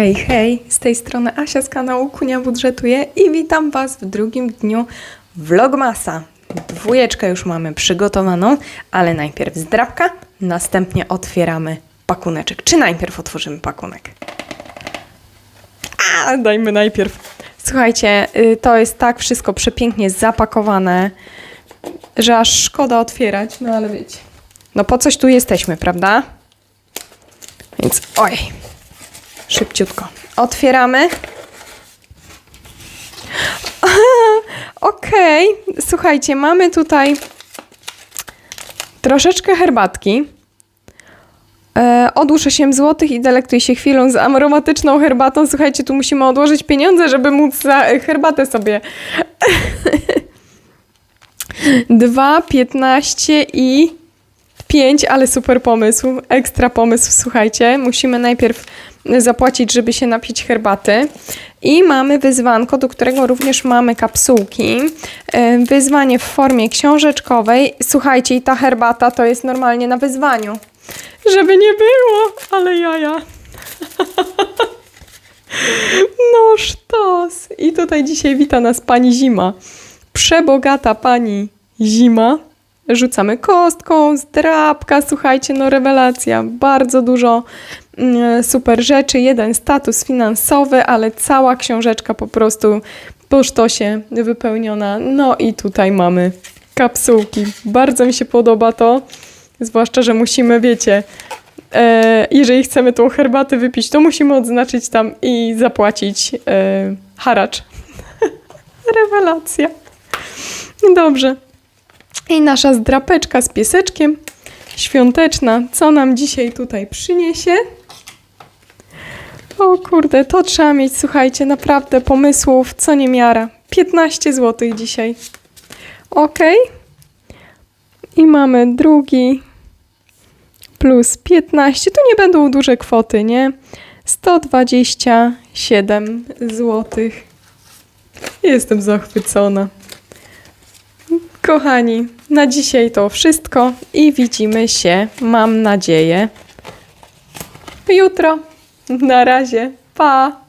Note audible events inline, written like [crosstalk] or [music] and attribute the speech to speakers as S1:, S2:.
S1: Hej, hej, z tej strony Asia z kanału Kunia Budżetuje i witam Was w drugim dniu Vlogmasa. Dwójeczkę już mamy przygotowaną, ale najpierw zdrabka, następnie otwieramy pakuneczek. Czy najpierw otworzymy pakunek? A, dajmy najpierw. Słuchajcie, y, to jest tak wszystko przepięknie zapakowane, że aż szkoda otwierać, no ale wiecie. No po coś tu jesteśmy, prawda? Więc oj, Szybciutko. Otwieramy. [laughs] Okej, słuchajcie, mamy tutaj troszeczkę herbatki. E, odłóż 8 zł i delektuj się chwilą z aromatyczną herbatą. Słuchajcie, tu musimy odłożyć pieniądze, żeby móc za herbatę sobie. [laughs] 2, 15 i 5, ale super pomysł, ekstra pomysł, słuchajcie. Musimy najpierw zapłacić, żeby się napić herbaty. I mamy wyzwanko, do którego również mamy kapsułki. E, Wyzwanie w formie książeczkowej. Słuchajcie, i ta herbata to jest normalnie na wyzwaniu. Żeby nie było, ale jaja. [laughs] No sztos. I tutaj dzisiaj wita nas pani Zima. Przebogata pani Zima. Rzucamy kostką, zdrabka, słuchajcie, no rewelacja. Bardzo dużo mm, super rzeczy. Jeden status finansowy, ale cała książeczka po prostu po sztosie wypełniona. No i tutaj mamy kapsułki. Bardzo mi się podoba to. Zwłaszcza, że musimy, wiecie, e, jeżeli chcemy tą herbatę wypić, to musimy odznaczyć tam i zapłacić e, haracz. [laughs] Rewelacja. Dobrze. I nasza zdrapeczka z pieseczkiem świąteczna. Co nam dzisiaj tutaj przyniesie? O kurde, to trzeba mieć, słuchajcie, naprawdę pomysłów, co nie miara. 15 zł dzisiaj. Ok. I mamy drugi plus 15. Tu nie będą duże kwoty, nie? 127 zł. Jestem zachwycona. Kochani, na dzisiaj to wszystko i widzimy się, mam nadzieję, jutro. Na razie, pa!